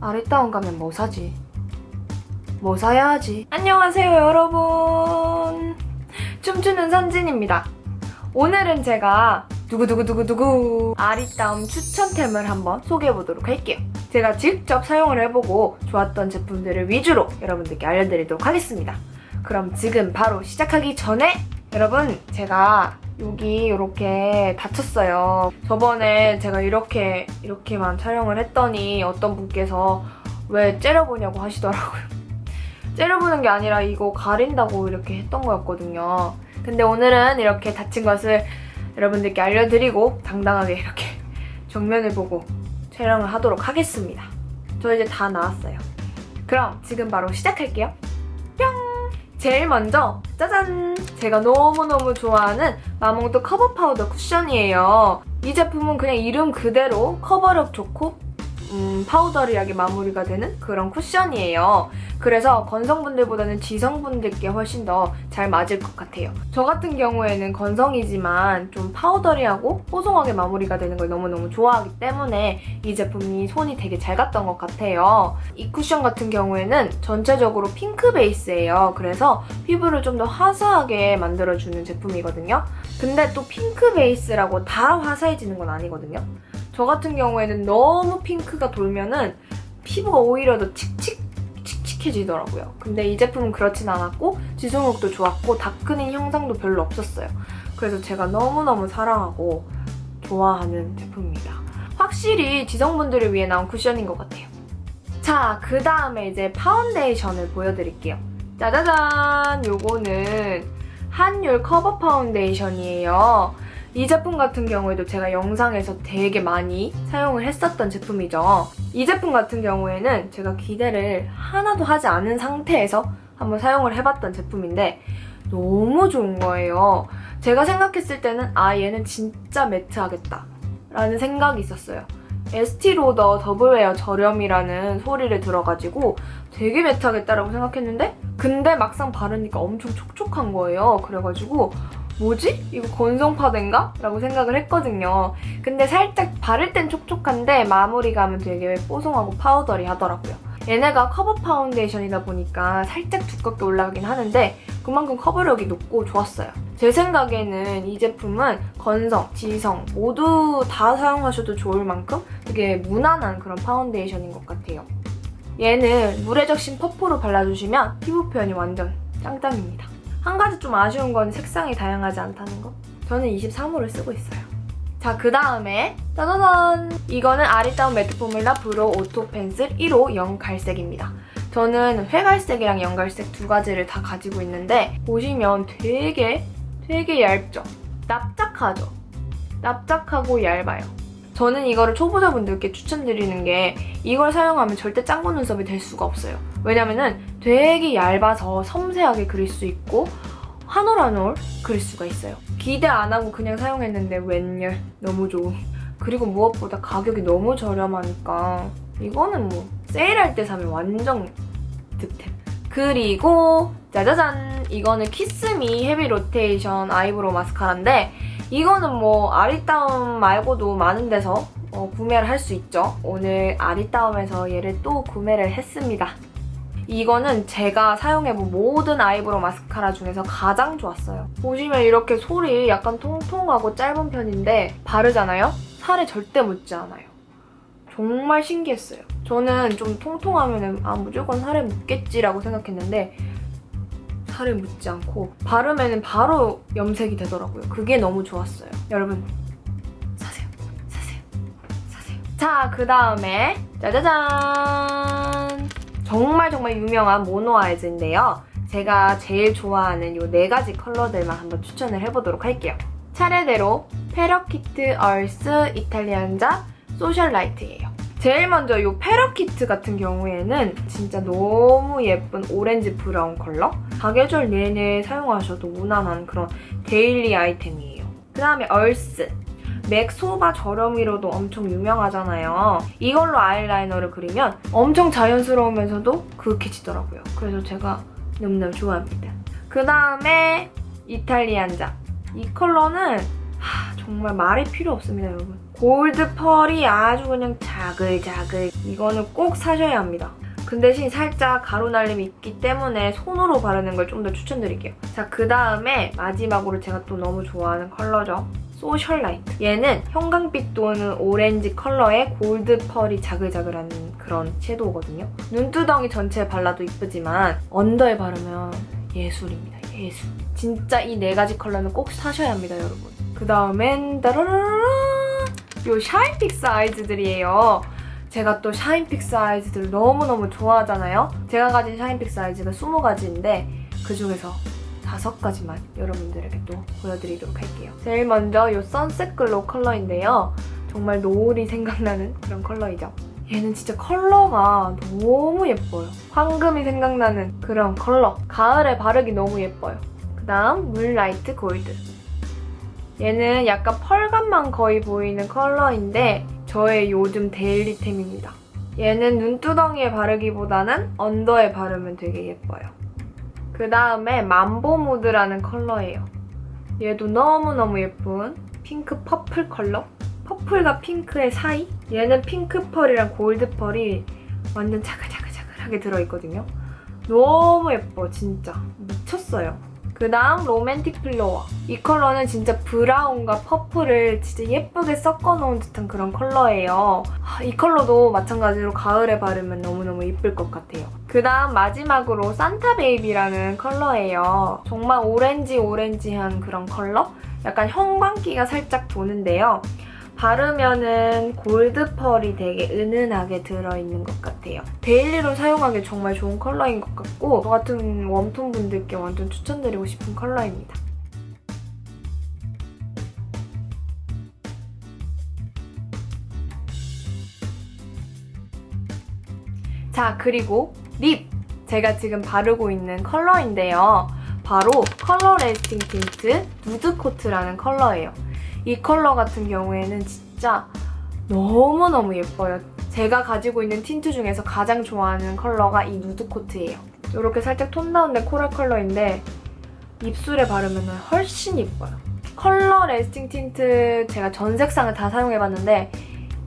아리따운 가면 뭐 사지? 뭐 사야 하지? 안녕하세요 여러분 춤추는 선진입니다 오늘은 제가 두구두구두구두구 아리따움 추천템을 한번 소개해보도록 할게요 제가 직접 사용을 해보고 좋았던 제품들을 위주로 여러분들께 알려드리도록 하겠습니다 그럼 지금 바로 시작하기 전에 여러분 제가 여기 이렇게 다쳤어요. 저번에 제가 이렇게 이렇게만 촬영을 했더니 어떤 분께서 왜 째려보냐고 하시더라고요. 째려보는 게 아니라 이거 가린다고 이렇게 했던 거였거든요. 근데 오늘은 이렇게 다친 것을 여러분들께 알려드리고 당당하게 이렇게 정면을 보고 촬영을 하도록 하겠습니다. 저 이제 다 나왔어요. 그럼 지금 바로 시작할게요. 뿅 제일 먼저 짜잔! 제가 너무너무 좋아하는 마몽드 커버 파우더 쿠션이에요. 이 제품은 그냥 이름 그대로 커버력 좋고 음, 파우더리하게 마무리가 되는 그런 쿠션이에요. 그래서 건성분들보다는 지성분들께 훨씬 더 잘 맞을 것 같아요. 저 같은 경우에는 건성이지만 좀 파우더리하고 뽀송하게 마무리가 되는 걸 너무너무 좋아하기 때문에 이 제품이 손이 되게 잘 갔던 것 같아요. 이 쿠션 같은 경우에는 전체적으로 핑크 베이스예요. 그래서 피부를 좀 더 화사하게 만들어주는 제품이거든요. 근데 또 핑크 베이스라고 다 화사해지는 건 아니거든요. 저 같은 경우에는 너무 핑크가 돌면은 피부가 오히려 더 칙칙 칙칙해지더라고요. 근데 이 제품은 그렇진 않았고 지속력도 좋았고 다크닝 형상도 별로 없었어요. 그래서 제가 너무너무 사랑하고 좋아하는 제품입니다. 확실히 지성분들을 위해 나온 쿠션인 것 같아요. 자, 그 다음에 이제 파운데이션을 보여드릴게요. 짜자잔! 요거는 한율 커버 파운데이션이에요. 이 제품 같은 경우에도 제가 영상에서 되게 많이 사용을 했었던 제품이죠. 이 제품 같은 경우에는 제가 기대를 하나도 하지 않은 상태에서 한번 사용을 해봤던 제품인데 너무 좋은 거예요. 제가 생각했을 때는 아 얘는 진짜 매트하겠다 라는 생각이 있었어요. 에스티로더 더블웨어 저렴이라는 소리를 들어가지고 되게 매트하겠다라고 생각했는데 근데 막상 바르니까 엄청 촉촉한 거예요. 그래가지고 뭐지? 이거 건성파덴가? 라고 생각을 했거든요. 근데 살짝 바를 땐 촉촉한데 마무리감은 되게 뽀송하고 파우더리 하더라고요. 얘네가 커버 파운데이션이다 보니까 살짝 두껍게 올라가긴 하는데 그만큼 커버력이 높고 좋았어요. 제 생각에는 이 제품은 건성, 지성 모두 다 사용하셔도 좋을 만큼 되게 무난한 그런 파운데이션인 것 같아요. 얘는 물에 적신 퍼프로 발라주시면 피부 표현이 완전 짱짱입니다. 한 가지 좀 아쉬운 건 색상이 다양하지 않다는 거. 저는 23호를 쓰고 있어요. 자, 그 다음에 짜자잔! 이거는 아리따운 매트 포뮬라 브로 오토 펜슬 1호 영갈색입니다. 저는 회갈색이랑 영갈색 두 가지를 다 가지고 있는데 보시면 되게 되게 얇죠? 납작하죠? 납작하고 얇아요. 저는 이거를 초보자분들께 추천드리는 게 이걸 사용하면 절대 짱구 눈썹이 될 수가 없어요. 왜냐면은 되게 얇아서 섬세하게 그릴 수 있고 한 올 한 올 그릴 수가 있어요. 기대 안 하고 그냥 사용했는데 웬열 너무 좋음. 그리고 무엇보다 가격이 너무 저렴하니까 이거는 뭐 세일할 때 사면 완전 득템. 그리고 짜자잔 이거는 키스미 헤비 로테이션 아이브로우 마스카라인데 이거는 뭐 아리따움 말고도 많은 데서 어, 구매를 할 수 있죠. 오늘 아리따움에서 얘를 또 구매를 했습니다. 이거는 제가 사용해본 모든 아이브로우 마스카라 중에서 가장 좋았어요. 보시면 이렇게 솔이 약간 통통하고 짧은 편인데 바르잖아요? 살에 절대 묻지 않아요. 정말 신기했어요. 저는 좀 통통하면 아 무조건 살에 묻겠지라고 생각했는데 살에 묻지 않고 바르면 바로 염색이 되더라고요. 그게 너무 좋았어요. 여러분 사세요. 사세요. 사세요. 자, 그 다음에 짜자잔 정말 정말 유명한 모노 아이즈인데요. 제가 제일 좋아하는 이 네 가지 컬러들만 한번 추천을 해보도록 할게요. 차례대로 페러키트 얼스 이탈리안자 소셜라이트예요. 제일 먼저 이 페러키트 같은 경우에는 진짜 너무 예쁜 오렌지 브라운 컬러? 사계절 내내 사용하셔도 무난한 그런 데일리 아이템이에요. 그 다음에 얼스. 맥소바 저렴이로도 엄청 유명하잖아요. 이걸로 아이라이너를 그리면 엄청 자연스러우면서도 그윽해지더라고요. 그래서 제가 너무너무 좋아합니다. 그 다음에 이탈리안자. 이 컬러는 하, 정말 말이 필요 없습니다, 여러분. 골드 펄이 아주 그냥 자글자글. 이거는 꼭 사셔야 합니다. 그 대신 살짝 가루 날림이 있기 때문에 손으로 바르는 걸 좀 더 추천드릴게요. 자, 그 다음에 마지막으로 제가 또 너무 좋아하는 컬러죠. 소셜라이트. 얘는 형광빛 또는 오렌지 컬러의 골드 펄이 자글자글한 그런 섀도우거든요. 눈두덩이 전체에 발라도 이쁘지만 언더에 바르면 예술입니다. 예술. 진짜 이 네 가지 컬러는 꼭 사셔야 합니다, 여러분. 그 다음엔 따라라라라 요 샤인픽스 아이즈들이에요. 제가 또 샤인픽스 아이즈들 너무너무 좋아하잖아요. 제가 가진 샤인픽스 아이즈가 20가지인데 그 중에서 다섯 가지만 여러분들에게 또 보여드리도록 할게요. 제일 먼저 이 선셋 글로우 컬러인데요. 정말 노을이 생각나는 그런 컬러이죠. 얘는 진짜 컬러가 너무 예뻐요. 황금이 생각나는 그런 컬러. 가을에 바르기 너무 예뻐요. 그 다음 물라이트 골드. 얘는 약간 펄감만 거의 보이는 컬러인데 저의 요즘 데일리템입니다. 얘는 눈두덩이에 바르기보다는 언더에 바르면 되게 예뻐요. 그 다음에 만보무드라는 컬러예요. 얘도 너무너무 예쁜 핑크 퍼플 컬러? 퍼플과 핑크의 사이? 얘는 핑크 펄이랑 골드 펄이 완전 자글자글자글하게 들어있거든요. 너무 예뻐, 진짜. 미쳤어요. 그 다음 로맨틱 플로어. 이 컬러는 진짜 브라운과 퍼플을 진짜 예쁘게 섞어놓은 듯한 그런 컬러예요. 아, 이 컬러도 마찬가지로 가을에 바르면 너무너무 예쁠 것 같아요. 그 다음 마지막으로 산타 베이비라는 컬러예요. 정말 오렌지 오렌지한 그런 컬러? 약간 형광기가 살짝 도는데요. 바르면은 골드 펄이 되게 은은하게 들어있는 것 같아요. 데일리로 사용하기 정말 좋은 컬러인 것 같고 저 같은 웜톤 분들께 완전 추천드리고 싶은 컬러입니다. 자 그리고 립! 제가 지금 바르고 있는 컬러인데요. 바로 컬러 레스팅 틴트 누드 코트라는 컬러예요. 이 컬러 같은 경우에는 진짜 너무너무 예뻐요. 제가 가지고 있는 틴트 중에서 가장 좋아하는 컬러가 이 누드 코트예요. 이렇게 살짝 톤 다운된 코랄 컬러인데 입술에 바르면 훨씬 예뻐요. 컬러 레스팅 틴트 제가 전 색상을 다 사용해봤는데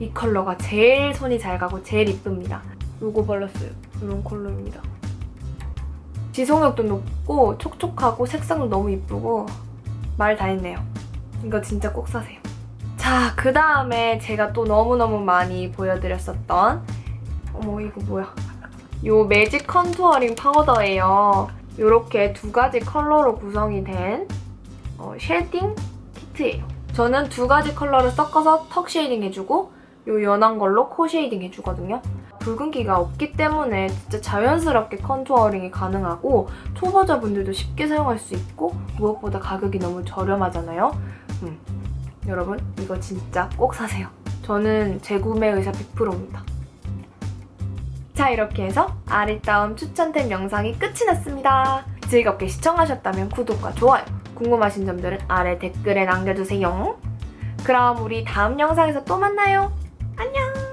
이 컬러가 제일 손이 잘 가고 제일 이쁩니다. 요거 발랐어요. 이런 컬러입니다. 지속력도 높고 촉촉하고 색상도 너무 이쁘고 말 다 했네요. 이거 진짜 꼭 사세요. 자, 그 다음에 제가 또 너무너무 많이 보여드렸었던 어머 이거 뭐야 요 매직 컨투어링 파우더예요. 요렇게 두 가지 컬러로 구성이 된 어, 쉐딩 키트예요. 저는 두 가지 컬러를 섞어서 턱 쉐이딩 해주고 요 연한 걸로 코 쉐이딩 해주거든요. 붉은기가 없기 때문에 진짜 자연스럽게 컨투어링이 가능하고 초보자분들도 쉽게 사용할 수 있고 무엇보다 가격이 너무 저렴하잖아요. 음, 여러분 이거 진짜 꼭 사세요. 저는 재구매 의사 100%입니다. 자 이렇게 해서 아리따움 추천템 영상이 끝이 났습니다. 즐겁게 시청하셨다면 구독과 좋아요, 궁금하신 점들은 아래 댓글에 남겨주세요. 그럼 우리 다음 영상에서 또 만나요. 안녕!